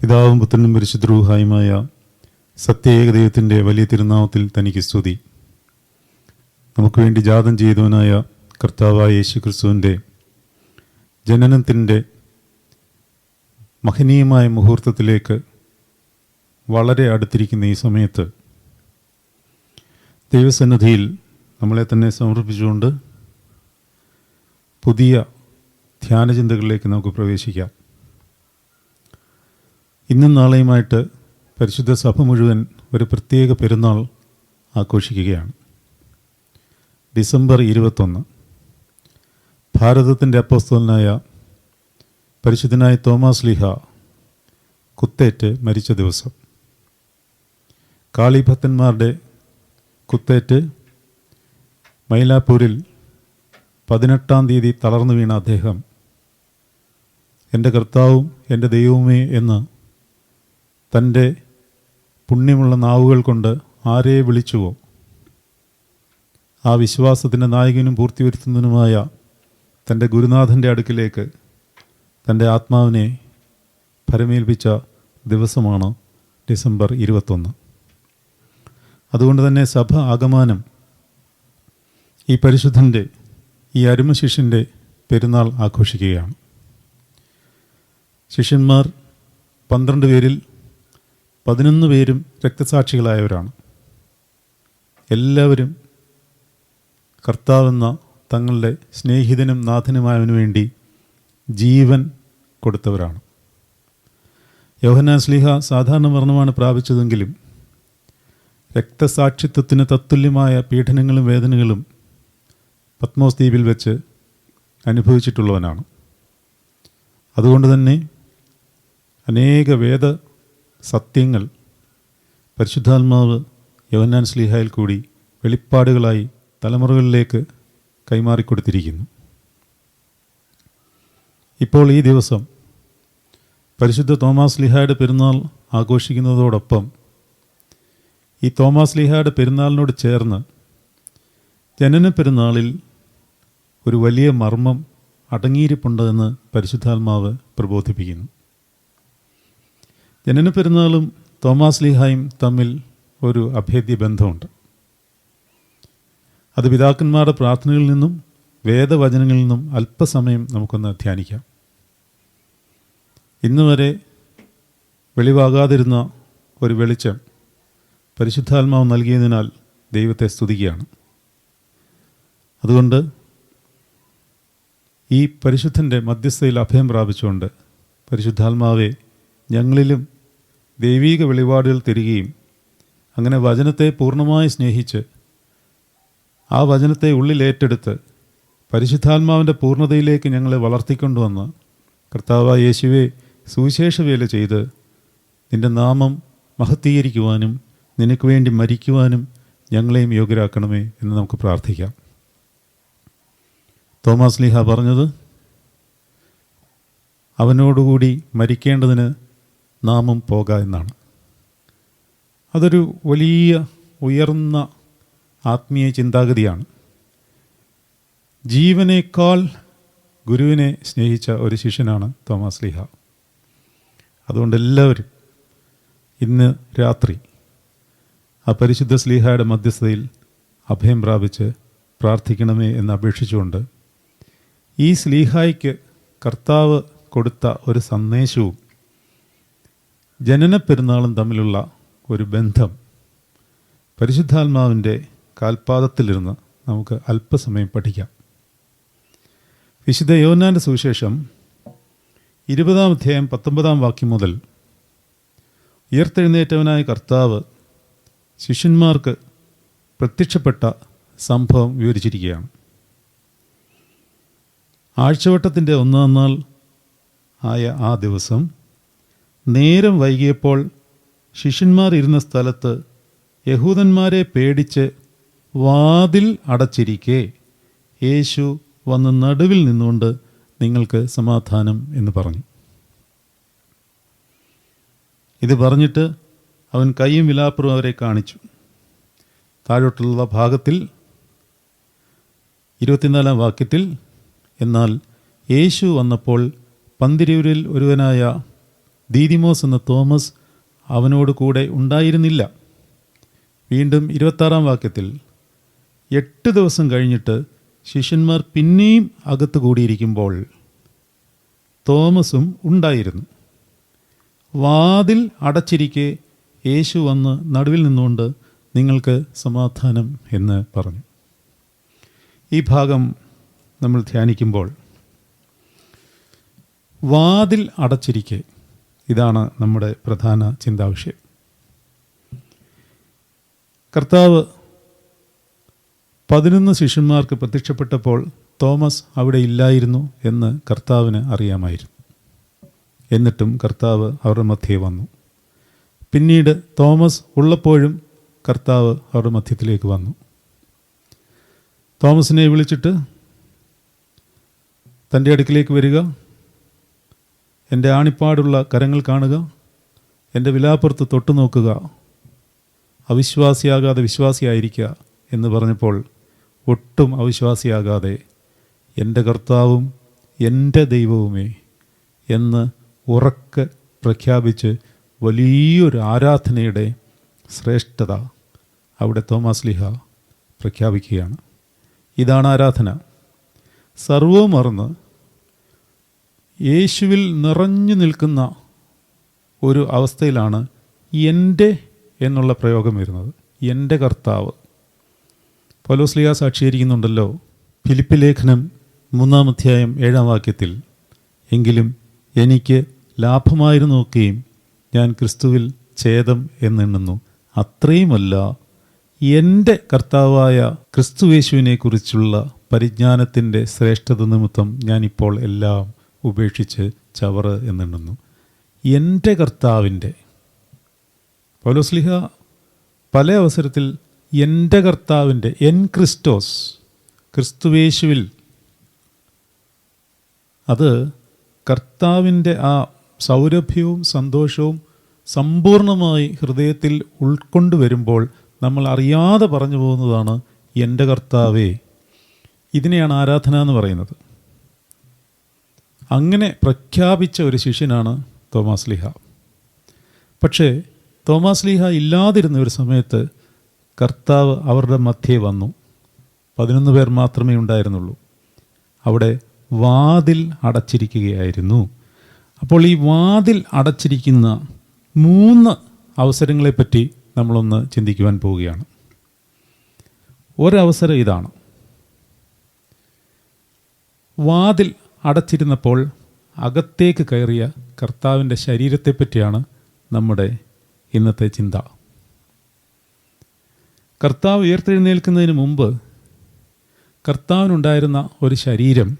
പിതാവും പുത്രനും പരിശുദ്രൂഹായുമായ സത്യേക ദൈവത്തിന്റെ വലിയ തിരുനാമത്തിൽ തനിക്ക് സ്തുതി. നമുക്ക് വേണ്ടി ജാതം ചെയ്തവനായ കർത്താവായ യേശു ക്രിസ്തുവിന്റെ ജനനത്തിന്റെ മഹനീയമായ മുഹൂർത്തത്തിലേക്ക് വളരെ അടുത്തിരിക്കുന്ന ഈ സമയത്ത് ദൈവസന്നിധിയിൽ നമ്മളെ തന്നെ സമർപ്പിച്ചുകൊണ്ട് പുതിയ ധ്യാനചിന്തകളിലേക്ക് നമുക്ക് പ്രവേശിക്കാം. ഇന്നും നാളെയുമായിട്ട് പരിശുദ്ധ സഭ മുഴുവൻ ഒരു പ്രത്യേക പെരുന്നാൾ ആഘോഷിക്കുകയാണ്. ഡിസംബർ ഇരുപത്തൊന്ന്. ഭാരതത്തിന്റെ അപ്പോസ്തലനായ പരിശുദ്ധനായ തോമസ് ലിഹ കുത്തേറ്റ് മരിച്ച ദിവസം. കാളിഭക്തന്മാരുടെ കുത്തേറ്റ് മൈലാപ്പൂരിൽ പതിനെട്ടാം തീയതി തളർന്നു വീണ അദ്ദേഹം എന്റെ കർത്താവും എന്റെ ദൈവവുമേ എന്ന് തന്റെ പുണ്യമുള്ള നാവുകൾ കൊണ്ട് ആരെ വിളിച്ചുവോ? ആ വിശ്വാസത്തിന്റെ നായകനും പൂർത്തി വരുത്തുന്നതിനുമായ തന്റെ ഗുരുനാഥന്റെ അടുക്കിലേക്ക് തന്റെ ആത്മാവിനെ ഫരമേൽപ്പിച്ച ദിവസമാണ് ഡിസംബർ ഇരുപത്തൊന്ന്. അതുകൊണ്ട് തന്നെ സഭ ആഗമാനം ഈ പരിശുദ്ധന്റെ ഈ അരുമ ശിഷ്യന്റെ പെരുന്നാൾ ആഘോഷിക്കുകയാണ്. ശിഷ്യന്മാർ പന്ത്രണ്ട് പേരിൽ പതിനൊന്ന് പേരും രക്തസാക്ഷികളായവരാണ്. എല്ലാവരും കർത്താവെന്ന തങ്ങളുടെ സ്നേഹിതനും നാഥനുമായവനു വേണ്ടി ജീവൻ കൊടുത്തവരാണ്. യോഹന്നാൻ സ്ലിഹ സാധാരണ വർണമാണ് പ്രാപിച്ചതെങ്കിലും രക്തസാക്ഷിത്വത്തിന് തത്തുല്യമായ പീഡനങ്ങളും വേദനകളും പത്മോസ് ദ്വീപിൽ വെച്ച് അനുഭവിച്ചിട്ടുള്ളവനാണ്. അതുകൊണ്ട് തന്നെ അനേക വേദ സത്യങ്ങൾ പരിശുദ്ധാത്മാവ് യോഹന്നാൻ സ്ലീഹയിൽ കൂടി വെളിപ്പാടുകളായി തലമുറകളിലേക്ക് കൈമാറിക്കൊടുത്തിരിക്കുന്നു. ഇപ്പോൾ ഈ ദിവസം പരിശുദ്ധ തോമാസ് ലിഹായുടെ പെരുന്നാൾ ആഘോഷിക്കുന്നതോടൊപ്പം ഈ തോമാസ് ലിഹായുടെ പെരുന്നാളിനോട് ചേർന്ന് ജനന പെരുന്നാളിൽ ഒരു വലിയ മർമ്മം അടങ്ങിയിരിപ്പുണ്ടെന്ന് പരിശുദ്ധാത്മാവ് പ്രബോധിപ്പിക്കുന്നു. ജനന പെരുന്നാളും തോമാസ് ലിഹായും തമ്മിൽ ഒരു അഭേദ്യ ബന്ധമുണ്ട്. അത് പിതാക്കന്മാരുടെ പ്രാർത്ഥനകളിൽ നിന്നും വേദവചനങ്ങളിൽ നിന്നും അല്പസമയം നമുക്കൊന്ന് ധ്യാനിക്കാം. ഇന്ന് വരെ വെളിവാകാതിരുന്ന ഒരു വെളിച്ചം പരിശുദ്ധാത്മാവ് നൽകിയതിനാൽ ദൈവത്തെ സ്തുതിക്കുകയാണ്. അതുകൊണ്ട് ഈ പരിശുദ്ധന്റെ മധ്യസ്ഥയിൽ അഭയം പ്രാപിച്ചുകൊണ്ട് പരിശുദ്ധാത്മാവെ ഞങ്ങളിലും ദൈവീക വെളിപാടുകൾ തരികയും അങ്ങനെ വചനത്തെ പൂർണമായി സ്നേഹിച്ച് ആ വചനത്തെ ഉള്ളിലേറ്റെടുത്ത് പരിശുദ്ധാത്മാവിന്റെ പൂർണതയിലേക്ക് ഞങ്ങളെ വളർത്തിക്കൊണ്ടുവന്ന് കർത്താവ് യേശുവെ സുവിശേഷ വേല ചെയ്ത് നിന്റെ നാമം മഹത്തീകരിക്കുവാനും നിനക്ക് വേണ്ടി മരിക്കുവാനും ഞങ്ങളെയും യോഗ്യരാക്കണമേ എന്ന് നമുക്ക് പ്രാർത്ഥിക്കാം. തോമസ് ലീഹ പറഞ്ഞത് അവനോടുകൂടി മരിക്കേണ്ടതിന് നാമം പോക എന്നാണ്. അതൊരു വലിയ ഉയർന്ന ആത്മീയ ചിന്താഗതിയാണ്. ജീവനേക്കാൾ ഗുരുവിനെ സ്നേഹിച്ച ഒരു ശിഷ്യനാണ് തോമസ് ലീഹ. അതുകൊണ്ട് എല്ലാവരും ഇന്ന് രാത്രി ആ പരിശുദ്ധ സ്ലീഹയുടെ മധ്യസ്ഥതയിൽ അഭയം പ്രാപിച്ച് പ്രാർത്ഥിക്കണമേ എന്ന് അപേക്ഷിച്ചുകൊണ്ട് ഈ സ്ലീഹായ്ക്ക് കർത്താവ് കൊടുത്ത ഒരു സന്ദേശവും ജനന പെരുന്നാളും തമ്മിലുള്ള ഒരു ബന്ധം പരിശുദ്ധാത്മാവിന്റെ കാൽപാദത്തിലിരുന്ന് നമുക്ക് അല്പസമയം പഠിക്കാം. വിശുദ്ധ യോനാന്റെ സുവിശേഷം ഇരുപതാം അധ്യായം പത്തൊമ്പതാം വാക്യം മുതൽ ഉയർത്തെഴുന്നേറ്റവനായ കർത്താവ് ശിഷ്യന്മാർക്ക് പ്രത്യക്ഷപ്പെട്ട സംഭവം വിവരിച്ചിരിക്കുകയാണ്. ആഴ്ചവട്ടത്തിന്റെ ഒന്നാം നാൾ ആയ ആ ദിവസം നേരം വൈകിയപ്പോൾ ശിഷ്യന്മാർ ഇരുന്ന സ്ഥലത്ത് യഹൂദന്മാരെ പേടിച്ച് വാതിൽ അടച്ചിരിക്കെ. യേശു വന്ന് നടുവിൽ നിന്നുകൊണ്ട് നിങ്ങൾക്ക് സമാധാനം എന്ന് പറഞ്ഞു. ഇത് പറഞ്ഞിട്ട് അവൻ കൈയും വിലാപ്പുറം അവരെ കാണിച്ചു. താഴോട്ടുള്ള ഭാഗത്തിൽ ഇരുപത്തിനാലാം വാക്യത്തിൽ എന്നാൽ യേശു വന്നപ്പോൾ പന്തിരൂരിൽ ഒരുവനായ ദീദിമോസ് എന്ന തോമസ് അവനോട് കൂടെ ഉണ്ടായിരുന്നില്ല. വീണ്ടും ഇരുപത്താറാം വാക്യത്തിൽ എട്ട് ദിവസം കഴിഞ്ഞിട്ട് ശിഷ്യന്മാർ പിന്നെയും അകത്ത് കൂടിയിരിക്കുമ്പോൾ തോമസും ഉണ്ടായിരുന്നു. വാതിൽ അടച്ചിരിക്കെ യേശു വന്ന് നടുവിൽ നിന്നുകൊണ്ട് നിങ്ങൾക്ക് സമാധാനം എന്ന് പറഞ്ഞു. ഈ ഭാഗം നമ്മൾ ധ്യാനിക്കുമ്പോൾ വാതിൽ അടച്ചിരിക്കെ ഇതാണ് നമ്മുടെ പ്രധാന ചിന്താവിഷയം. കർത്താവ് പതിനൊന്ന് ശിഷ്യന്മാർക്ക് പ്രത്യക്ഷപ്പെട്ടപ്പോൾ തോമസ് അവിടെ ഇല്ലായിരുന്നു എന്ന് കർത്താവിന് അറിയാമായിരുന്നു. എന്നിട്ടും കർത്താവ് അവരുടെ മധ്യേ വന്നു. പിന്നീട് തോമസ് ഉള്ളപ്പോഴും കർത്താവ് അവരുടെ മധ്യത്തിലേക്ക് വന്നു. തോമസിനെ വിളിച്ചിട്ട് തന്റെ അടുക്കിലേക്ക് വരിക. എന്റെ ആണിപ്പാടുള്ള കരങ്ങൾ കാണുക. എന്റെ വിലാപ്പുറത്ത് തൊട്ടു നോക്കുക അവിശ്വാസിയാകാതെ വിശ്വാസിയായിരിക്കുക എന്ന് പറഞ്ഞപ്പോൾ ഒട്ടും അവിശ്വാസിയാകാതെ എന്റെ കർത്താവും എന്റെ ദൈവവുമേ എന്ന് ഉറക്കെ പ്രഖ്യാപിച്ച് വലിയൊരു ആരാധനയുടെ ശ്രേഷ്ഠത അവിടെ തോമസ് ലിഹ പ്രഖ്യാപിക്കുകയാണ്. ഇതാണ് ആരാധന. സർവവും മറന്ന് യേശുവിൽ നിറഞ്ഞു നിൽക്കുന്ന ഒരു അവസ്ഥയിലാണ് എന്റെ എന്നുള്ള പ്രയോഗം വരുന്നത്. എന്റെ കർത്താവ്. പൗലോസ്ലിയ സാക്ഷീകരിക്കുന്നുണ്ടല്ലോ ഫിലിപ്പ് ലേഖനം മൂന്നാം അധ്യായം ഏഴാം വാക്യത്തിൽ എങ്കിലും എനിക്ക് ലാഭമായിരുന്നു നോക്കുകയും ഞാൻ ക്രിസ്തുവിൽ ഛേദം എന്നെണ്ണുന്നു. അത്രയുമല്ല എന്റെ കർത്താവായ ക്രിസ്തുവേശുവിനെക്കുറിച്ചുള്ള പരിജ്ഞാനത്തിന്റെ ശ്രേഷ്ഠത നിമിത്തം ഞാനിപ്പോൾ എല്ലാം ഉപേക്ഷിച്ച് ചവറ് എന്നെണ്ണുന്നു. എന്റെ കർത്താവിന്റെ പൗലോസ്ലിഹ പല അവസരത്തിൽ എന്റെ കർത്താവിന്റെ എൻ ക്രിസ്റ്റോസ് ക്രിസ്തുവേശുവിൽ. അത് കർത്താവിന്റെ ആ സൗരഭ്യവും സന്തോഷവും സമ്പൂർണമായി ഹൃദയത്തിൽ ഉൾക്കൊണ്ടു വരുമ്പോൾ നമ്മൾ അറിയാതെ പറഞ്ഞു പോകുന്നതാണ് എന്റെ കർത്താവേ. ഇതിനെയാണ് ആരാധന എന്ന് പറയുന്നത്. അങ്ങനെ പ്രഖ്യാപിച്ച ഒരു ശിഷ്യനാണ് തോമാസ് ലിഹ. പക്ഷേ തോമാസ് ലീഹ ഇല്ലാതിരുന്ന ഒരു സമയത്ത് കർത്താവ് അവരുടെ മധ്യേ വന്നു. പതിനൊന്ന് പേർ മാത്രമേ ഉണ്ടായിരുന്നുള്ളൂ. അവിടെ വാതിൽ അടച്ചിരിക്കുകയായിരുന്നു. അപ്പോൾ ഈ വാതിൽ അടച്ചിരിക്കുന്ന മൂന്ന് അവസരങ്ങളെപ്പറ്റി നമ്മളൊന്ന് ചിന്തിക്കുവാൻ പോവുകയാണ്. ഒരവസരം ഇതാണ്. വാതിൽ അടച്ചിരുന്നപ്പോൾ അകത്തേക്ക് കയറിയ കർത്താവിന്റെ ശരീരത്തെപ്പറ്റിയാണ് നമ്മുടെ ഇന്നത്തെ ചിന്ത. കർത്താവ് ഉയർത്തെഴുന്നേൽക്കുന്നതിന് മുമ്പ് കർത്താവിനുണ്ടായിരുന്ന ഒരു ശരീരം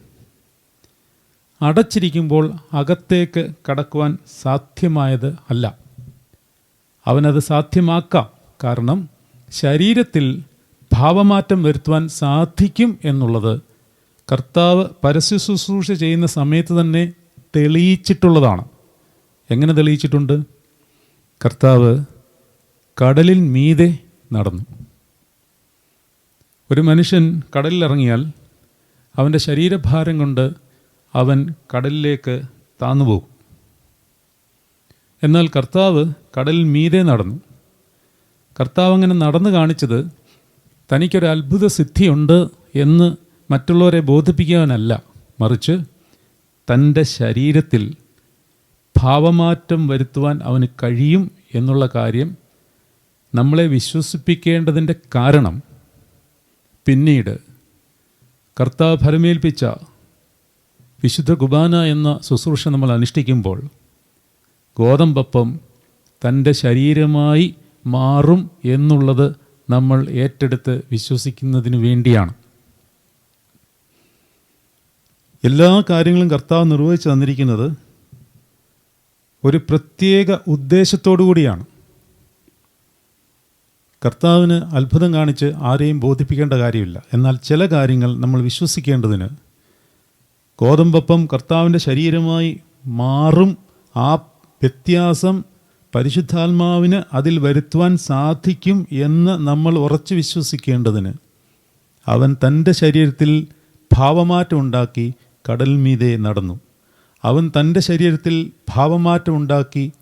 അടച്ചിരിക്കുമ്പോൾ അകത്തേക്ക് കടക്കുവാൻ സാധ്യമായത് അല്ല. അവനത് സാധ്യമാക്കാം. കാരണം ശരീരത്തിൽ ഭാവമാറ്റം വരുത്തുവാൻ സാധിക്കും എന്നുള്ളത് കർത്താവ് പരസ്യ ശുശ്രൂഷ ചെയ്യുന്ന സമയത്ത് തന്നെ തെളിയിച്ചിട്ടുള്ളതാണ്. എങ്ങനെ തെളിയിച്ചിട്ടുണ്ട്? കർത്താവ് കടലിൽ മീതെ നടന്നു. ഒരു മനുഷ്യൻ കടലിലിറങ്ങിയാൽ അവന്റെ ശരീരഭാരം കൊണ്ട് അവൻ കടലിലേക്ക് താന്നുപോകും എന്നാൽ കർത്താവ് കടലിൽ മീതെ നടന്നു. കർത്താവ് അങ്ങനെ നടന്നു കാണിച്ചത് തനിക്കൊരു അത്ഭുത സിദ്ധിയുണ്ട് എന്ന് മറ്റുള്ളവരെ ബോധിപ്പിക്കാനല്ല. മറിച്ച് തന്റെ ശരീരത്തിൽ ഭാവമാറ്റം വരുത്തുവാൻ അവന് കഴിയും എന്നുള്ള കാര്യം നമ്മളെ വിശ്വസിപ്പിക്കേണ്ടതിന്റെ കാരണം പിന്നീട് കർത്താവ് ഫലമേൽപ്പിച്ച വിശുദ്ധ കുബാന എന്ന ശുശ്രൂഷ നമ്മൾ അനുഷ്ഠിക്കുമ്പോൾ ഗോതമ്പപ്പം തന്റെ ശരീരമായി മാറും എന്നുള്ളത് നമ്മൾ ഏറ്റെടുത്ത് വിശ്വസിക്കുന്നതിന് വേണ്ടിയാണ്. എല്ലാ കാര്യങ്ങളും കർത്താവ് നിർവഹിച്ചു തന്നിരിക്കുന്നത് ഒരു പ്രത്യേക ഉദ്ദേശത്തോടു കൂടിയാണ്. കർത്താവിന് അത്ഭുതം കാണിച്ച് ആരെയും ബോധിപ്പിക്കേണ്ട കാര്യമില്ല. എന്നാൽ ചില കാര്യങ്ങൾ നമ്മൾ വിശ്വസിക്കേണ്ടതിന് ഗോതമ്പപ്പം കർത്താവിന്റെ ശരീരമായി മാറും. ആ വ്യത്യാസം പരിശുദ്ധാത്മാവിന് അതിൽ വരുത്തുവാൻ സാധിക്കും എന്ന് നമ്മൾ ഉറച്ചു വിശ്വസിക്കേണ്ടതിന് അവൻ തന്റെ ശരീരത്തിൽ ഭാവമാറ്റം ഉണ്ടാക്കി കടൽ മീതെ നടന്നു. അവൻ തന്റെ ശരീരത്തിൽ ഭാവമാറ്റം ഉണ്ടാക്കി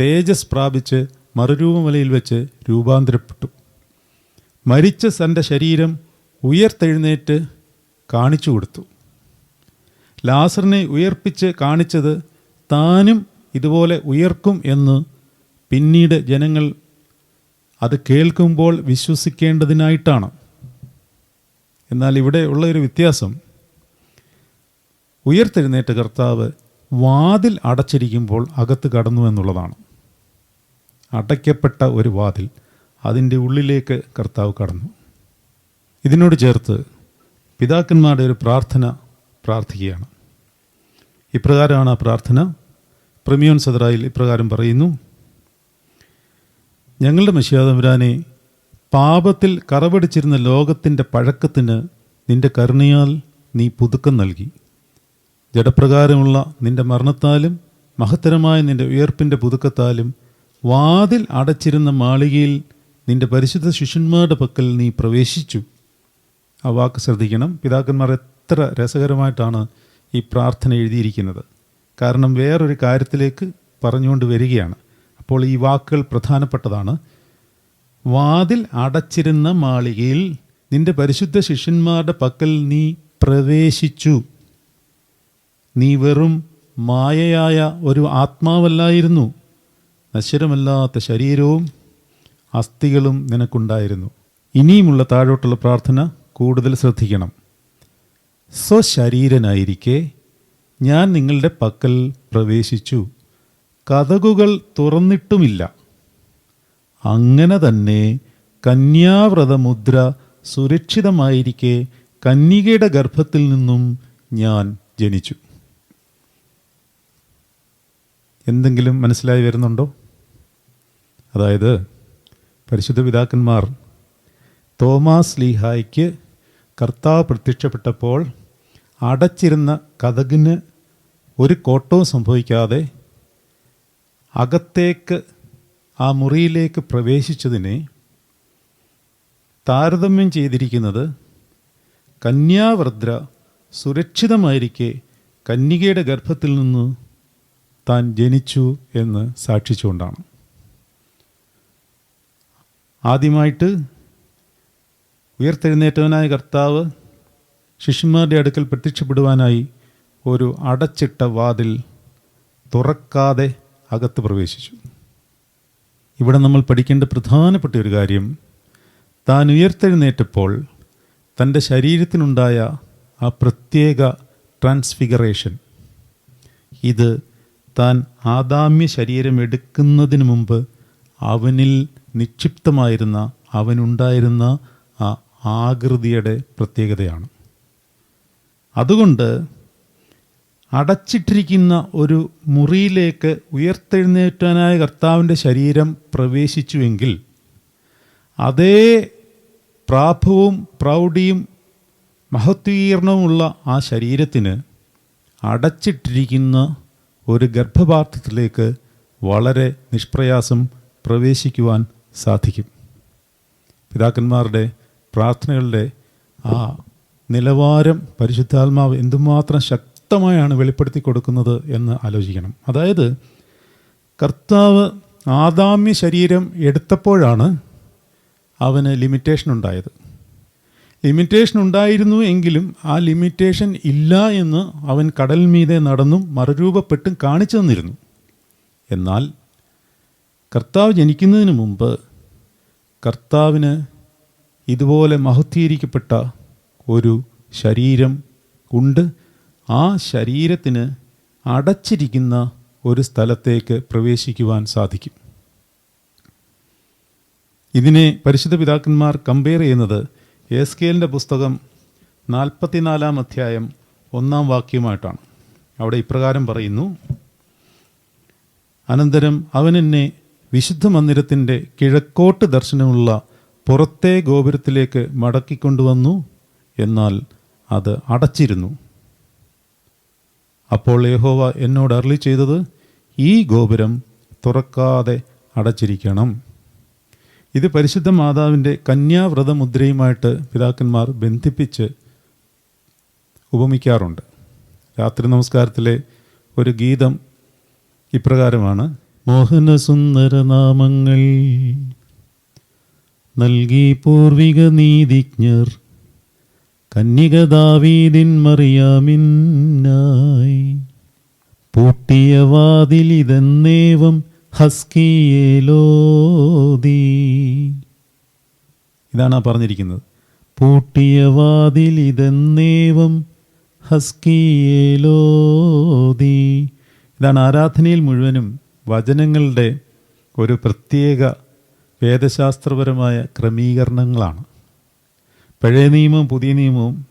തേജസ് പ്രാപിച്ച് മറുരൂപമലയിൽ വെച്ച് രൂപാന്തരപ്പെട്ടു. മരിച്ച തന്റെ ശരീരം ഉയർത്തെഴുന്നേറ്റ് കാണിച്ചു കൊടുത്തു. ലാസറിനെ ഉയർപ്പിച്ച് കാണിച്ചത് താനും ഇതുപോലെ ഉയർക്കും എന്ന് പിന്നീട് ജനങ്ങൾ അത് കേൾക്കുമ്പോൾ വിശ്വസിക്കേണ്ടതിനായിട്ടാണ്. എന്നാൽ ഇവിടെ ഉള്ള ഒരു വ്യത്യാസം. ഉയർത്തെഴുന്നേറ്റ കർത്താവ് വാതിൽ അടച്ചിരിക്കുമ്പോൾ അകത്ത് കടന്നു എന്നുള്ളതാണ്. അടയ്ക്കപ്പെട്ട ഒരു വാതിൽ അതിന്റെ ഉള്ളിലേക്ക് കർത്താവ് കടന്നു. ഇതിനോട് ചേർത്ത് പിതാക്കന്മാരുടെ ഒരു പ്രാർത്ഥന പ്രാർത്ഥിക്കുകയാണ്. ഇപ്രകാരമാണ് ആ പ്രാർത്ഥന. പ്രമിയോൻ സദറായിൽ ഇപ്രകാരം പറയുന്നു ഞങ്ങളുടെ മഷിയാതമ്പുരാനെ പാപത്തിൽ കറവടിച്ചിരുന്ന ലോകത്തിന്റെ പഴക്കത്തിന് നിന്റെ കരുണയാൽ നീ പുതുക്കം നൽകി. ജഡപ്രകാരമുള്ള നിന്റെ മരണത്താലും മഹത്തരമായ നിന്റെ ഉയർപ്പിന്റെ പുതുക്കത്താലും വാതിൽ അടച്ചിരുന്ന മാളികയിൽ നിന്റെ പരിശുദ്ധ ശിഷ്യന്മാരുടെ പക്കൽ നീ പ്രവേശിച്ചു. ആ വാക്ക് ശ്രദ്ധിക്കണം. പിതാക്കന്മാർ എത്ര രസകരമായിട്ടാണ് ഈ പ്രാർത്ഥന എഴുതിയിരിക്കുന്നത്. കാരണം വേറൊരു കാര്യത്തിലേക്ക് പറഞ്ഞുകൊണ്ട് വരികയാണ്. അപ്പോൾ ഈ വാക്കുകൾ പ്രധാനപ്പെട്ടതാണ്. വാതിൽ അടച്ചിരുന്ന മാളികയിൽ നിന്റെ പരിശുദ്ധ ശിഷ്യന്മാരുടെ പക്കൽ നീ പ്രവേശിച്ചു. നീ വെറും മായയായ ഒരു ആത്മാവല്ലായിരുന്നു. നശ്വരമല്ലാത്ത ശരീരവും അസ്ഥികളും നിനക്കുണ്ടായിരുന്നു. ഇനിയുമുള്ള താഴോട്ടുള്ള പ്രാർത്ഥന കൂടുതൽ ശ്രദ്ധിക്കണം. സ്വശരീരനായിരിക്കെ ഞാൻ നിങ്ങളുടെ പക്കൽ പ്രവേശിച്ചു. കഥകുകൾ തുറന്നിട്ടുമില്ല. അങ്ങനെ തന്നെ കന്യാവ്രതമുദ്ര സുരക്ഷിതമായിരിക്കെ കന്യകയുടെ ഗർഭത്തിൽ നിന്നും ഞാൻ ജനിച്ചു. എന്തെങ്കിലും മനസ്സിലായി വരുന്നുണ്ടോ? അതായത് പരിശുദ്ധ പിതാക്കന്മാർ തോമാസ് ലീഹായ്ക്ക് കർത്താവ് പ്രത്യക്ഷപ്പെട്ടപ്പോൾ അടച്ചിരുന്ന കഥകിന് ഒരു കോട്ടവും സംഭവിക്കാതെ അകത്തേക്ക് ആ മുറിയിലേക്ക് പ്രവേശിച്ചതിനെ താരതമ്യം ചെയ്തിരിക്കുന്നത് കന്യാവർദ്ര സുരക്ഷിതമായിരിക്കെ കന്യകയുടെ ഗർഭത്തിൽ നിന്ന് താൻ ജനിച്ചു എന്ന് സാക്ഷിച്ചുകൊണ്ടാണ്. ആദ്യമായിട്ട് ഉയർത്തെഴുന്നേറ്റവനായ കർത്താവ് ശിഷ്യന്മാരുടെ അടുക്കൽ പ്രത്യക്ഷപ്പെടുവാനായി ഒരു അടച്ചിട്ട വാതിൽ തുറക്കാതെ അകത്ത് പ്രവേശിച്ചു. ഇവിടെ നമ്മൾ പഠിക്കേണ്ട പ്രധാനപ്പെട്ട ഒരു കാര്യം താൻ ഉയർത്തെഴുന്നേറ്റപ്പോൾ തന്റെ ശരീരത്തിനുണ്ടായ ആ പ്രത്യേക ട്രാൻസ്ഫിഗറേഷൻ ഇത് താൻ ആദാമ്യ ശരീരം എടുക്കുന്നതിന് മുമ്പ് അവനിൽ നിക്ഷിപ്തമായിരുന്ന അവനുണ്ടായിരുന്ന ആ ആകൃതിയുടെ പ്രത്യേകതയാണ്. അതുകൊണ്ട് അടച്ചിട്ടിരിക്കുന്ന ഒരു മുറിയിലേക്ക് ഉയർത്തെഴുന്നേറ്റാനായ കർത്താവിന്റെ ശരീരം പ്രവേശിച്ചുവെങ്കിൽ അതേ പ്രാഭവും പ്രൗഢിയും മഹത്വീകരണവുമുള്ള ആ ശരീരത്തിന് അടച്ചിട്ടിരിക്കുന്ന ഒരു ഗർഭപാത്രത്തിലേക്ക് വളരെ നിഷ്പ്രയാസം പ്രവേശിക്കുവാൻ സാധിക്കും. പിതാക്കന്മാരുടെ പ്രാർത്ഥനകളുടെ ആ നിലവാരം പരിശുദ്ധാത്മാവ് എന്തുമാത്രം ശക്തമായാണ് വെളിപ്പെടുത്തി കൊടുക്കുന്നത് എന്ന് ആലോചിക്കണം. അതായത് കർത്താവ് ആദാമ്യ ശരീരം എടുത്തപ്പോഴാണ് അവന് ലിമിറ്റേഷൻ ഉണ്ടായത്. ലിമിറ്റേഷൻ ഉണ്ടായിരുന്നു എങ്കിലും ആ ലിമിറ്റേഷൻ ഇല്ല എന്ന് അവൻ കടൽ മീതെ നടന്നും മറുരൂപപ്പെട്ടും കാണിച്ചു തന്നിരുന്നു. എന്നാൽ കർത്താവ് ജനിക്കുന്നതിന് മുമ്പ് കർത്താവിന് ഇതുപോലെ മഹത്വീകരിക്കപ്പെട്ട ഒരു ശരീരം ഉണ്ട്. ആ ശരീരത്തിന് അടച്ചിരിക്കുന്ന ഒരു സ്ഥലത്തേക്ക് പ്രവേശിക്കുവാൻ സാധിക്കും. ഇതിനെ പരിശുദ്ധ പിതാക്കന്മാർ കമ്പയർ ചെയ്യുന്നത് എസ് കെ എസ്കേലിന്റെ പുസ്തകം നാൽപ്പത്തിനാലാം അധ്യായം ഒന്നാം വാക്യമായിട്ടാണ്. അവിടെ ഇപ്രകാരം പറയുന്നു അനന്തരം അവൻ എന്നെ വിശുദ്ധ മന്ദിരത്തിന്റെ കിഴക്കോട്ട് ദർശനമുള്ള പുറത്തെ ഗോപുരത്തിലേക്ക് മടക്കിക്കൊണ്ടുവന്നു എന്നാൽ അത് അടച്ചിരുന്നു. അപ്പോൾ യഹോവ എന്നോട് അർളി ചെയ്തത് ഈ ഗോപുരം തുറക്കാതെ അടച്ചിരിക്കണം. ഇത് പരിശുദ്ധ മാതാവിന്റെ കന്യാവ്രത മുദ്രയുമായിട്ട് പിതാക്കന്മാർ ബന്ധിപ്പിച്ച് ഉപമിക്കാറുണ്ട്. രാത്രി നമസ്കാരത്തിലെ ഒരു ഗീതം ഇപ്രകാരമാണ്. മോഹനസുന്ദര നാമങ്ങൾ നൽകി പൂർവിക നീതിജ്ഞർ. കന്യക ദാവീദിൻ മറിയാമിന്നായി. പൂട്ടിയ വാതിലിതെന്നേവം ഹസ്കിയേലോദി ഇതാണ് ആ പറഞ്ഞിരിക്കുന്നത്. പൂട്ടിയ വാതിലിതെന്നേവം ഹസ്കിയേലോദി ഇതാണ് ആരാധനയിൽ മുഴുവനും വചനങ്ങളുടെ ഒരു പ്രത്യേക വേദശാസ്ത്രപരമായ ക്രമീകരണങ്ങളാണ്. പഴയ നിയമവും പുതിയ നിയമവും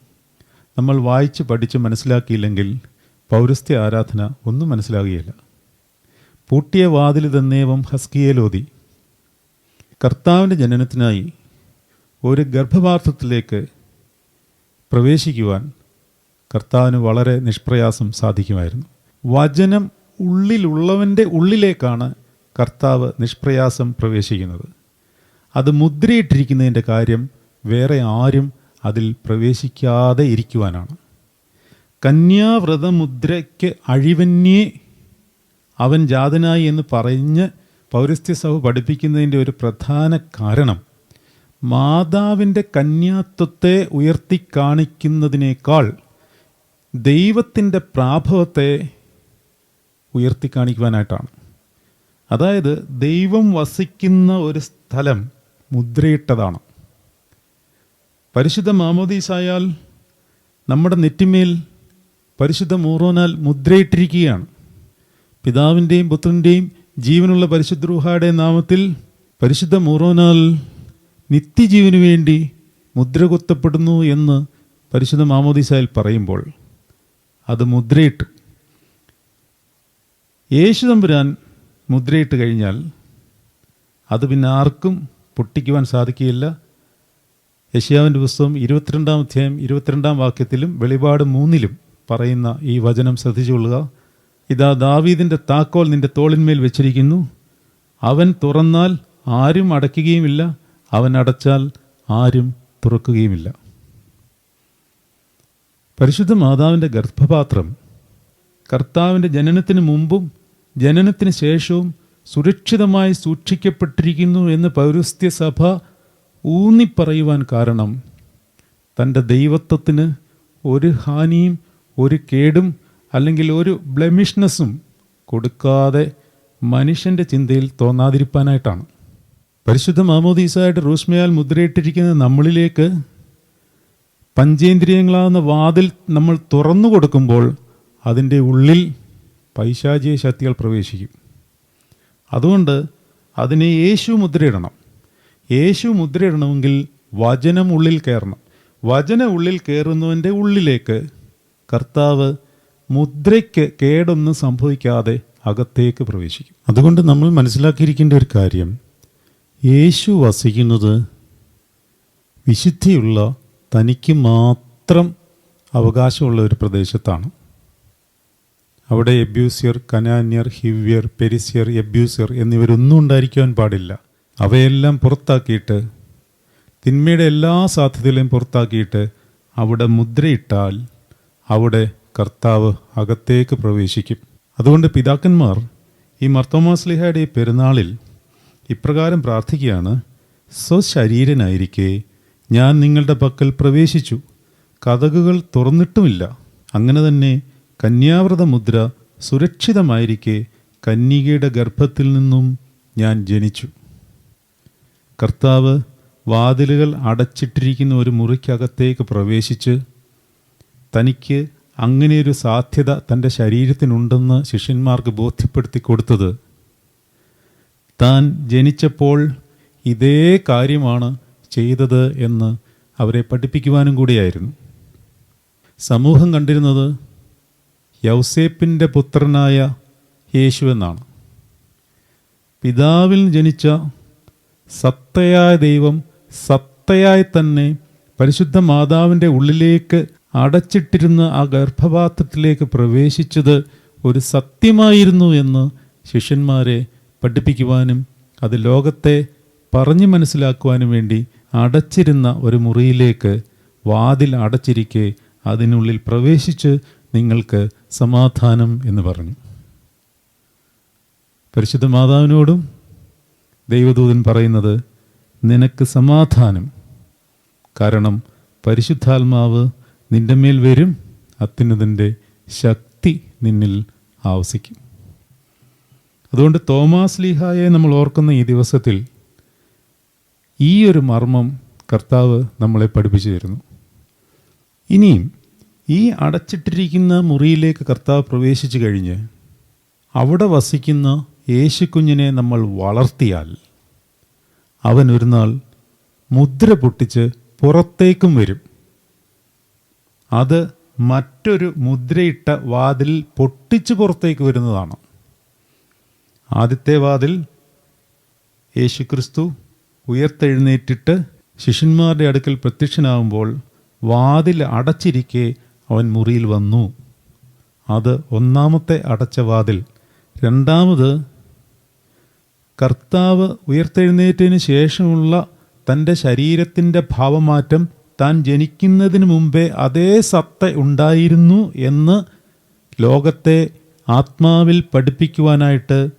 നമ്മൾ വായിച്ച് പഠിച്ച് മനസ്സിലാക്കിയില്ലെങ്കിൽ പൗരസ്ത്യ ആരാധന ഒന്നും മനസ്സിലാകുകയില്ല. പൂട്ടിയ വാതിൽ തന്നേവം ഹസ്കിയേലോതി. കർത്താവിന്റെ ജനനത്തിനായി ഒരു ഗർഭപാത്രത്തിലേക്ക് പ്രവേശിക്കുവാൻ കർത്താവിന് വളരെ നിഷ്പ്രയാസം സാധിക്കുമായിരുന്നു. വചനം ഉള്ളിലുള്ളവന്റെ ഉള്ളിലേക്കാണ് കർത്താവ് നിഷ്പ്രയാസം പ്രവേശിക്കുന്നത്. അത് മുദ്രയിട്ടിരിക്കുന്നതിന്റെ കാര്യം വേറെ ആരും അതിൽ പ്രവേശിക്കാതെ ഇരിക്കുവാനാണ്. കന്യാവ്രതമുദ്രയ്ക്ക് അഴിവന്യേ അവൻ ജാതനായി എന്ന് പറഞ്ഞ് പൗരസ്ത്യസഭ പഠിപ്പിക്കുന്നതിന്റെ ഒരു പ്രധാന കാരണം മാതാവിന്റെ കന്യാത്വത്തെ ഉയർത്തി കാണിക്കുന്നതിനേക്കാൾ ദൈവത്തിന്റെ പ്രാഭവത്തെ ഉയർത്തി കാണിക്കുവാനായിട്ടാണ് അതായത് ദൈവം വസിക്കുന്ന ഒരു സ്ഥലം മുദ്രയിട്ടതാണ്. പരിശുദ്ധ മാമോദീസായാൽ നമ്മുടെ നെറ്റിമേൽ പരിശുദ്ധ മൂറോനാൽ മുദ്രയിട്ടിരിക്കുകയാണ്. പിതാവിന്റെയും പുത്രന്റെയും ജീവനുള്ള പരിശുദ്ധ നാമത്തിൽ പരിശുദ്ധ മൂറോനാൽ നിത്യജീവന് വേണ്ടി മുദ്ര കുത്തപ്പെടുന്നു എന്ന് പരിശുദ്ധ മാമോദീസായിൽ പറയുമ്പോൾ അത് മുദ്രയിട്ട് യേശു തമ്പുരാൻ മുദ്രയിട്ട് കഴിഞ്ഞാൽ അത് പിന്നെ ആർക്കും പൊട്ടിക്കുവാൻ സാധിക്കുകയില്ല. യശ്യാവിന്റെ പുസ്തകം ഇരുപത്തിരണ്ടാം അധ്യായം ഇരുപത്തിരണ്ടാം വാക്യത്തിലും വെളിപാട് മൂന്നിലും പറയുന്ന ഈ വചനം ശ്രദ്ധിച്ചുകൊള്ളുക. ഇതാ ദാവീദിന്റെ താക്കോൽ നിന്റെ തോളിന്മേൽ വെച്ചിരിക്കുന്നു. അവൻ തുറന്നാൽ ആരും അടയ്ക്കുകയുമില്ല. അവൻ അടച്ചാൽ ആരും തുറക്കുകയുമില്ല. പരിശുദ്ധ മാതാവിന്റെ ഗർഭപാത്രം കർത്താവിന്റെ ജനനത്തിന് മുമ്പും ജനനത്തിന് ശേഷവും സുരക്ഷിതമായി സൂക്ഷിക്കപ്പെട്ടിരിക്കുന്നു എന്ന് പൗരസ്ത്യ സഭ ഊന്നിപ്പറയുവാൻ കാരണം. തന്റെ ദൈവത്വത്തിന് ഒരു ഹാനിയും ഒരു കേടും അല്ലെങ്കിൽ ഒരു ബ്ലെമിഷ്നെസ്സും കൊടുക്കാതെ മനുഷ്യന്റെ ചിന്തയിൽ തോന്നാതിരിപ്പാനായിട്ടാണ്. പരിശുദ്ധ മാമോദീസായിട്ട് റൂസ്മയാൽ മുദ്രയിട്ടിരിക്കുന്ന നമ്മളിലേക്ക് പഞ്ചേന്ദ്രിയങ്ങളാകുന്ന വാതിൽ നമ്മൾ തുറന്നു കൊടുക്കുമ്പോൾ അതിന്റെ ഉള്ളിൽ പൈശാചിക ശക്തികൾ പ്രവേശിക്കും. അതുകൊണ്ട് അതിനെ യേശു മുദ്രയിടണം. യേശു മുദ്രയിടണമെങ്കിൽ വചനം ഉള്ളിൽ കയറണം. വചന ഉള്ളിൽ കയറുന്നവന്റെ ഉള്ളിലേക്ക് കർത്താവ് മുദ്രയ്ക്ക് കേടൊന്നും സംഭവിക്കാതെ അകത്തേക്ക് പ്രവേശിക്കും. അതുകൊണ്ട് നമ്മൾ മനസ്സിലാക്കിയിരിക്കേണ്ട ഒരു കാര്യം യേശു വസിക്കുന്നത് വിശുദ്ധിയുള്ള തനിക്ക് മാത്രം അവകാശമുള്ള ഒരു പ്രദേശത്താണ്. അവിടെ എബ്യൂസിയർ കനാന്യർ ഹിവ്യർ പെരിസ്യർ എബ്യൂസിയർ എന്നിവരൊന്നും ഉണ്ടായിരിക്കുവാൻ പാടില്ല. അവയെല്ലാം പുറത്താക്കിയിട്ട് തിന്മയുടെ എല്ലാ സാധ്യതകളെയും പുറത്താക്കിയിട്ട് അവിടെ മുദ്രയിട്ടാൽ അവിടെ കർത്താവ് അകത്തേക്ക് പ്രവേശിക്കും. അതുകൊണ്ട് പിതാക്കന്മാർ ഈ മർത്തോമാസ്ലിഹയുടെ ഈ പെരുന്നാളിൽ ഇപ്രകാരം പ്രാർത്ഥിക്കുകയാണ് സ്വശരീരനായിരിക്കെ ഞാൻ നിങ്ങളുടെ പക്കൽ പ്രവേശിച്ചു. കഥകുകൾ തുറന്നിട്ടുമില്ല. അങ്ങനെ തന്നെ കന്യാവ്രത മുദ്ര സുരക്ഷിതമായിരിക്കെ കന്യകയുടെ ഗർഭത്തിൽ നിന്നും ഞാൻ ജനിച്ചു. കർത്താവ് വാതിലുകൾ അടച്ചിട്ടിരിക്കുന്ന ഒരു മുറിക്കകത്തേക്ക് പ്രവേശിച്ച് തനിക്ക് അങ്ങനെയൊരു സാധ്യത തന്റെ ശരീരത്തിനുണ്ടെന്ന് ശിഷ്യന്മാർക്ക് ബോധ്യപ്പെടുത്തി കൊടുത്തത് താൻ ജനിച്ചപ്പോൾ ഇതേ കാര്യമാണ് ചെയ്തത് എന്ന് അവരെ പഠിപ്പിക്കുവാനും കൂടിയായിരുന്നു. സമൂഹം കണ്ടിരുന്നത് യൗസേപ്പിന്റെ പുത്രനായ യേശു എന്നാണ്. പിതാവിൽ ജനിച്ച സത്തയായ ദൈവം സത്തയായി തന്നെ പരിശുദ്ധ മാതാവിന്റെ ഉള്ളിലേക്ക് അടച്ചിട്ടിരുന്ന ആ ഗർഭപാത്രത്തിലേക്ക് പ്രവേശിച്ചത് ഒരു സത്യമായിരുന്നു എന്ന് ശിഷ്യന്മാരെ പഠിപ്പിക്കുവാനും അത് ലോകത്തെ പറഞ്ഞു മനസ്സിലാക്കുവാനും വേണ്ടി അടച്ചിരുന്ന ഒരു മുറിയിലേക്ക് വാതിൽ അടച്ചിരിക്കെ അതിനുള്ളിൽ പ്രവേശിച്ച് നിങ്ങൾക്ക് സമാധാനം എന്ന് പറഞ്ഞു. പരിശുദ്ധ മാതാവിനോടും ദൈവദൂതൻ പറയുന്നത് നിനക്ക് സമാധാനം. കാരണം പരിശുദ്ധാത്മാവ് നിന്റെ മേൽ വരും അത്യുന്നതിന്റെ ശക്തി നിന്നിൽ ആവസിക്കും. അതുകൊണ്ട് തോമാസ് ലീഹായെ നമ്മൾ ഓർക്കുന്ന ഈ ദിവസത്തിൽ ഈ ഒരു മർമ്മം കർത്താവ് നമ്മളെ പഠിപ്പിച്ചു തരുന്നു. ഇനിയും ഈ അടച്ചിട്ടിരിക്കുന്ന മുറിയിലേക്ക് കർത്താവ് പ്രവേശിച്ചു കഴിഞ്ഞ് അവിടെ വസിക്കുന്ന യേശുക്കുഞ്ഞിനെ നമ്മൾ വളർത്തിയാൽ അവൻ ഒരു നാൾ മുദ്ര പൊട്ടിച്ച് പുറത്തേക്കും വരും. അത് മറ്റൊരു മുദ്രയിട്ട വാതിൽ പൊട്ടിച്ച് പുറത്തേക്ക് വരുന്നതാണ്. ആദ്യത്തെ വാതിൽ യേശുക്രിസ്തു ഉയർത്തെഴുന്നേറ്റിട്ട് ശിഷ്യന്മാരുടെ അടുക്കൽ പ്രത്യക്ഷനാവുമ്പോൾ വാതിൽ അടച്ചിരിക്കെ അവൻ മുറിയിൽ വന്നു. അത് ഒന്നാമത്തെ അടച്ച വാതിൽ രണ്ടാമത് കർത്താവ് ഉയർത്തെഴുന്നേറ്റതിന് ശേഷമുള്ള തന്റെ ശരീരത്തിന്റെ ഭാവമാറ്റം താൻ ജനിക്കുന്നതിന് മുമ്പേ അതേ സത്ത ഉണ്ടായിരുന്നു എന്ന് ലോകത്തെ ആത്മാവിൽ പഠിപ്പിക്കുവാനായിട്ട്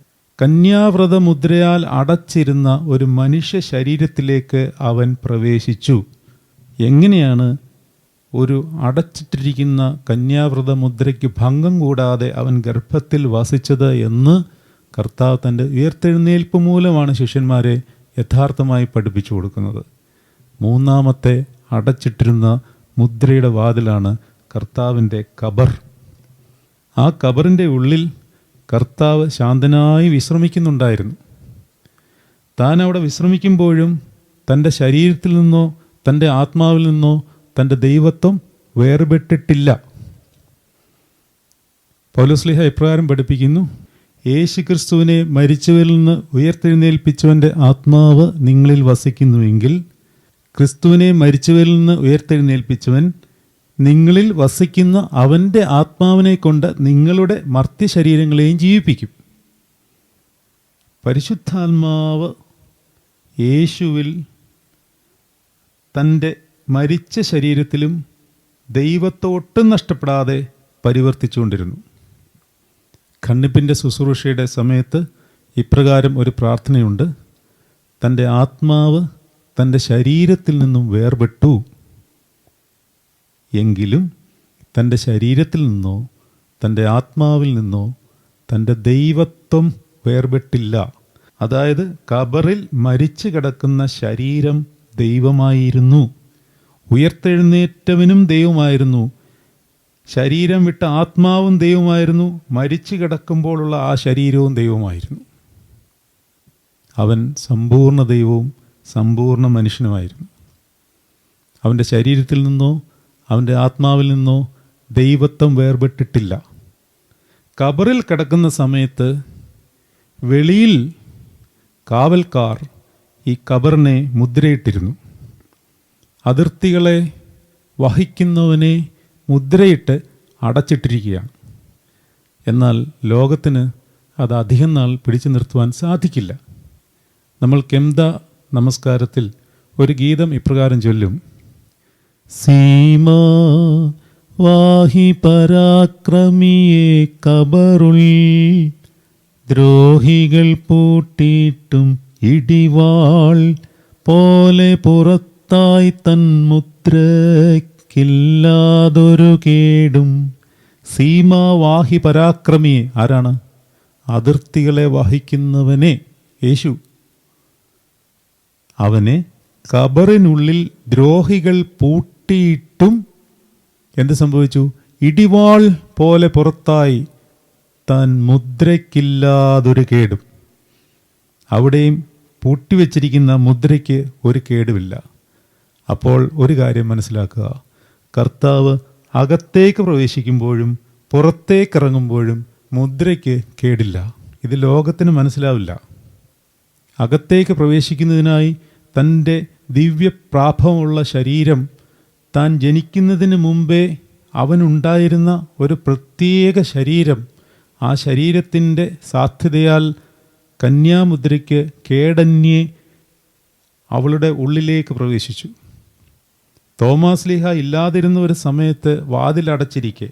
കന്യാവ്രതമുദ്രയാൽ അടച്ചിരുന്ന ഒരു മനുഷ്യ ശരീരത്തിലേക്ക് അവൻ പ്രവേശിച്ചു. എങ്ങനെയാണ് ഒരു അടച്ചിട്ടിരിക്കുന്ന കന്യാവ്രത മുദ്രയ്ക്ക് ഭംഗം കൂടാതെ അവൻ ഗർഭത്തിൽ വസിച്ചത് എന്ന് കർത്താവ് തന്റെ ഉയർത്തെഴുന്നേൽപ്പ് മൂലമാണ് ശിഷ്യന്മാരെ യഥാർത്ഥമായി പഠിപ്പിച്ചു കൊടുക്കുന്നത്. മൂന്നാമത്തെ അടച്ചിട്ടിരുന്ന മുദ്രയുടെ വാതിലാണ് കർത്താവിന്റെ കബർ. ആ കബറിന്റെ ഉള്ളിൽ കർത്താവ് ശാന്തനായി വിശ്രമിക്കുന്നുണ്ടായിരുന്നു. താൻ അവിടെ വിശ്രമിക്കുമ്പോഴും തന്റെ ശരീരത്തിൽ നിന്നോ തന്റെ ആത്മാവിൽ നിന്നോ തന്റെ ദൈവത്വം വേർപെട്ടിട്ടില്ല. പൗലോസ്ലിഹ ഇപ്രകാരം പഠിപ്പിക്കുന്നു യേശു ക്രിസ്തുവിനെ മരിച്ചവരിൽ നിന്ന് ഉയർത്തെഴുന്നേൽപ്പിച്ചവന്റെ ആത്മാവ് നിങ്ങളിൽ വസിക്കുന്നുവെങ്കിൽ ക്രിസ്തുവിനെ മരിച്ചവരിൽ നിന്ന് ഉയർത്തെഴുന്നേൽപ്പിച്ചവൻ നിങ്ങളിൽ വസിക്കുന്ന അവന്റെ ആത്മാവിനെ കൊണ്ട് നിങ്ങളുടെ മർത്യശരീരങ്ങളെയും ജീവിപ്പിക്കും. പരിശുദ്ധാത്മാവ് യേശുവിൽ തന്റെ മരിച്ച ശരീരത്തിലും ദൈവത്തോട്ടും നഷ്ടപ്പെടാതെ പരിവർത്തിച്ചുകൊണ്ടിരുന്നു. കണ്ണിപ്പിന്റെ ശുശ്രൂഷയുടെ സമയത്ത് ഇപ്രകാരം ഒരു പ്രാർത്ഥനയുണ്ട്. തന്റെ ആത്മാവ് തന്റെ ശരീരത്തിൽ നിന്നും വേർപെട്ടു. എങ്കിലും തന്റെ ശരീരത്തിൽ നിന്നോ തന്റെ ആത്മാവിൽ നിന്നോ തന്റെ ദൈവത്വം വേർപെട്ടില്ല. അതായത് കബറിൽ മരിച്ചു കിടക്കുന്ന ശരീരം ദൈവമായിരുന്നു. ഉയർത്തെഴുന്നേറ്റവനും ദൈവമായിരുന്നു. ശരീരം വിട്ട ആത്മാവും ദൈവമായിരുന്നു. മരിച്ചു കിടക്കുമ്പോഴുള്ള ആ ശരീരവും ദൈവമായിരുന്നു. അവൻ സമ്പൂർണ ദൈവവും സമ്പൂർണ മനുഷ്യനുമായിരുന്നു. അവന്റെ ശരീരത്തിൽ നിന്നോ അവന്റെ ആത്മാവിൽ നിന്നോ ദൈവത്വം വേർപെട്ടിട്ടില്ല. കബറിൽ കിടക്കുന്ന സമയത്ത് വെളിയിൽ കാവൽക്കാർ ഈ കബറിനെ മുദ്രയിട്ടിരുന്നു. അതിർത്തികളെ വഹിക്കുന്നവനെ മുദ്രയിട്ട് അടച്ചിട്ടിരിക്കുകയാണ്. എന്നാൽ ലോകത്തിന് അത് അധികം നാൾ പിടിച്ചു നിർത്തുവാൻ സാധിക്കില്ല. നമ്മൾ കെംദ നമസ്കാരത്തിൽ ഒരു ഗീതം ഇപ്രകാരം ചൊല്ലും. സീമ വാഹി പരാക്രമിയെ കബറുൾ ദ്രോഹികൾ പൂട്ടിയിട്ടും ഇടിവാൾ പോലെ പുറത്തായി തൻ മുദ്രയ്ക്കില്ലാതൊരു കേടും. സീമാവാഹി പരാക്രമിയെ ആരാണ്? അതിർത്തികളെ വഹിക്കുന്നവനെ യേശു. അവനെ കബറിനുള്ളിൽ ദ്രോഹികൾ പൂട്ടിയിട്ടും എന്ത് സംഭവിച്ചു? ഇടിവാൾ പോലെ പുറത്തായി താൻ മുദ്രയ്ക്കില്ലാതൊരു കേടും. അവിടെയും പൂട്ടിവെച്ചിരിക്കുന്ന മുദ്രയ്ക്ക് ഒരു കേടുമില്ല. അപ്പോൾ ഒരു കാര്യം മനസ്സിലാക്കുക. കർത്താവ് അകത്തേക്ക് പ്രവേശിക്കുമ്പോഴും പുറത്തേക്ക് ഇറങ്ങുമ്പോഴും മുദ്രയ്ക്ക് കേടില്ല. ഇത് ലോകത്തിന് മനസ്സിലാവില്ല. അകത്തേക്ക് പ്രവേശിക്കുന്നതിനായി തന്റെ ദിവ്യപ്രാഭമുള്ള ശരീരം താൻ ജനിക്കുന്നതിന് മുമ്പേ അവനുണ്ടായിരുന്ന ഒരു പ്രത്യേക ശരീരം ആ ശരീരത്തിന്റെ സാധ്യതയാൽ കന്യാമുദ്രയ്ക്ക് കേടന്യേ അവളുടെ ഉള്ളിലേക്ക് പ്രവേശിച്ചു. തോമസ് ലീഹ ഇല്ലാതിരുന്ന ഒരു സമയത്ത് വാതിലടച്ചിരിക്കെ.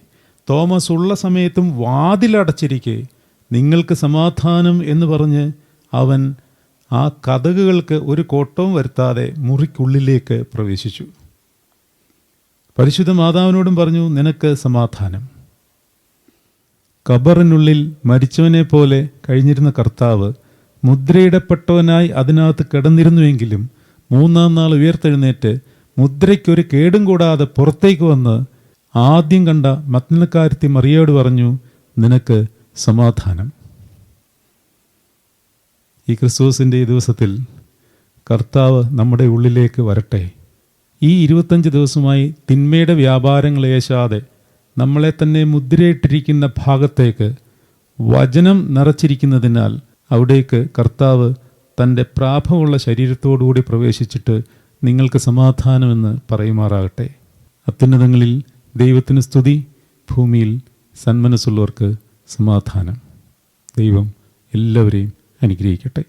തോമസ് ഉള്ള സമയത്തും വാതിലടച്ചിരിക്കെ. നിങ്ങൾക്ക് സമാധാനം എന്ന് പറഞ്ഞ് അവൻ ആ കഥകുകൾക്ക് ഒരു കോട്ടവും വരുത്താതെ മുറിക്കുള്ളിലേക്ക് പ്രവേശിച്ചു. പരിശുദ്ധ മാതാവിനോടും പറഞ്ഞു നിനക്ക് സമാധാനം. കബറിനുള്ളിൽ മരിച്ചവനെ പോലെ കഴിഞ്ഞിരുന്ന കർത്താവ് മുദ്രയിടപ്പെട്ടവനായി അതിനകത്ത് കിടന്നിരുന്നുവെങ്കിലും മൂന്നാം നാൾ ഉയർത്തെഴുന്നേറ്റ് മുദ്രയ്ക്കൊരു കേടും കൂടാതെ പുറത്തേക്ക് വന്ന് ആദ്യം കണ്ട മത്നക്കാരത്തി മറിയോട് പറഞ്ഞു നിനക്ക് സമാധാനം. ഈ ക്രിസ്തുസിന്റെ ഈ ദിവസത്തിൽ കർത്താവ് നമ്മുടെ ഉള്ളിലേക്ക് വരട്ടെ. ഈ ഇരുപത്തഞ്ച് ദിവസമായി തിന്മയുടെ വ്യാപാരങ്ങൾ ഏശാതെ നമ്മളെ തന്നെ മുദ്രയിട്ടിരിക്കുന്ന ഭാഗത്തേക്ക് വചനം നിറച്ചിരിക്കുന്നതിനാൽ അവിടേക്ക് കർത്താവ് തന്റെ പ്രാഭമുള്ള ശരീരത്തോടുകൂടി പ്രവേശിച്ചിട്ട് നിങ്ങൾക്ക് സമാധാനമെന്ന് പറയുമാറാകട്ടെ. അത്യുന്നതങ്ങളിൽ ദൈവത്തിന് സ്തുതി ഭൂമിയിൽ സന്മനസ്സുള്ളവർക്ക് സമാധാനം. ദൈവം എല്ലാവരെയും അനുഗ്രഹിക്കട്ടെ.